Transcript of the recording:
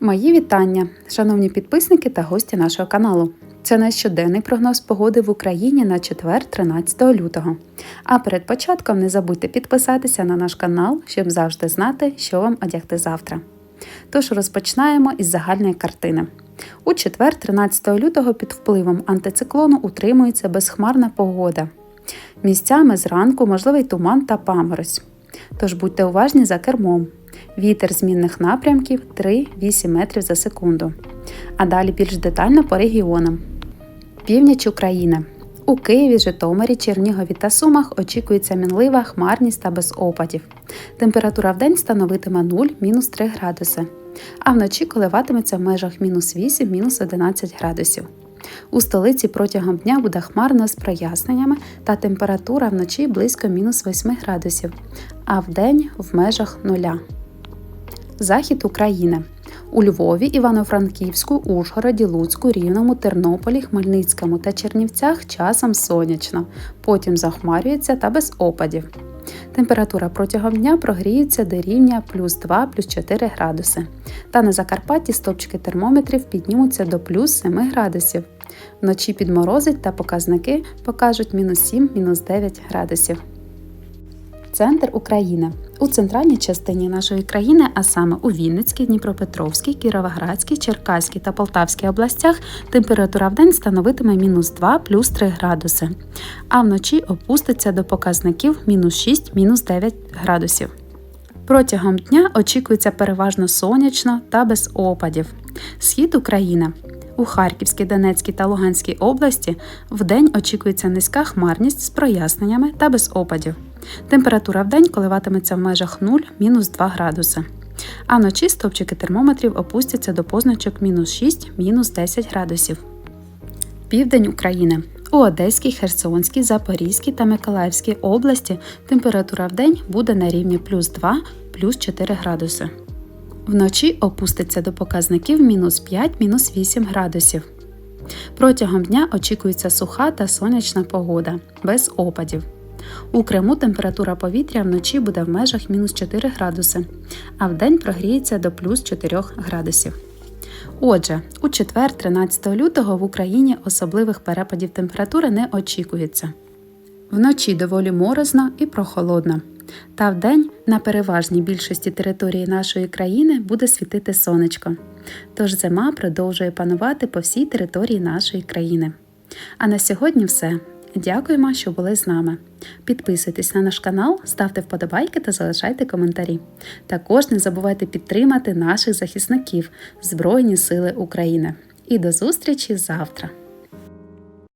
Мої вітання, шановні підписники та гості нашого каналу. Це наш щоденний прогноз погоди в Україні на четвер, 13 лютого. А перед початком не забудьте підписатися на наш канал, щоб завжди знати, що вам одягти завтра. Тож розпочинаємо із загальної картини. У четвер, 13 лютого, під впливом антициклону утримується безхмарна погода. Місцями зранку можливий туман та паморозь. Тож будьте уважні за кермом. Вітер змінних напрямків 3-8 метрів за секунду. А далі більш детально по регіонам. Північ України. У Києві, Житомирі, Чернігові та Сумах очікується мінлива хмарність та без опадів. Температура в день становитиме 0-3 градуси, а вночі коливатиметься в межах мінус 8-11 градусів. У столиці протягом дня буде хмарно з проясненнями та температура вночі близько мінус 8 градусів, а вдень в межах нуля. Захід України. У Львові, Івано-Франківську, Ужгороді, Луцьку, Рівному, Тернополі, Хмельницькому та Чернівцях часом сонячно, потім захмарюється та без опадів. Температура протягом дня прогріється до рівня плюс 2 плюс 4 градуси. Та на Закарпатті стопчики термометрів піднімуться до плюс 7 градусів. Вночі підморозить та показники покажуть мінус 7 мінус 9 градусів. Центр України. У центральній частині нашої країни, а саме у Вінницькій, Дніпропетровській, Кіровоградській, Черкаській та Полтавській областях, температура в день становитиме мінус 2 плюс 3 градуси, а вночі опуститься до показників мінус 6 мінус 9 градусів. Протягом дня очікується переважно сонячно та без опадів. Схід України. У Харківській, Донецькій та Луганській області вдень очікується низька хмарність з проясненнями та без опадів. Температура в день коливатиметься в межах 0-2 градуси. А вночі стопчики термометрів опустяться до позначок мінус 6-10 градусів. Південь України. У Одеській, Херсонській, Запорізькій та Миколаївській області температура в день буде на рівні плюс 2 плюс 4 градуси. Вночі опуститься до показників мінус 5-8 градусів. Протягом дня очікується суха та сонячна погода, без опадів. У Криму температура повітря вночі буде в межах мінус 4 градуси, а вдень прогріється до плюс 4 градусів. Отже, у четвер, 13 лютого в Україні особливих перепадів температури не очікується. Вночі доволі морозно і прохолодно. Та вдень на переважній більшості території нашої країни буде світити сонечко. Тож зима продовжує панувати по всій території нашої країни. А на сьогодні все. Дякуємо, що були з нами. Підписуйтесь на наш канал, ставте вподобайки та залишайте коментарі. Також не забувайте підтримати наших захисників Збройні Сили України. І до зустрічі завтра!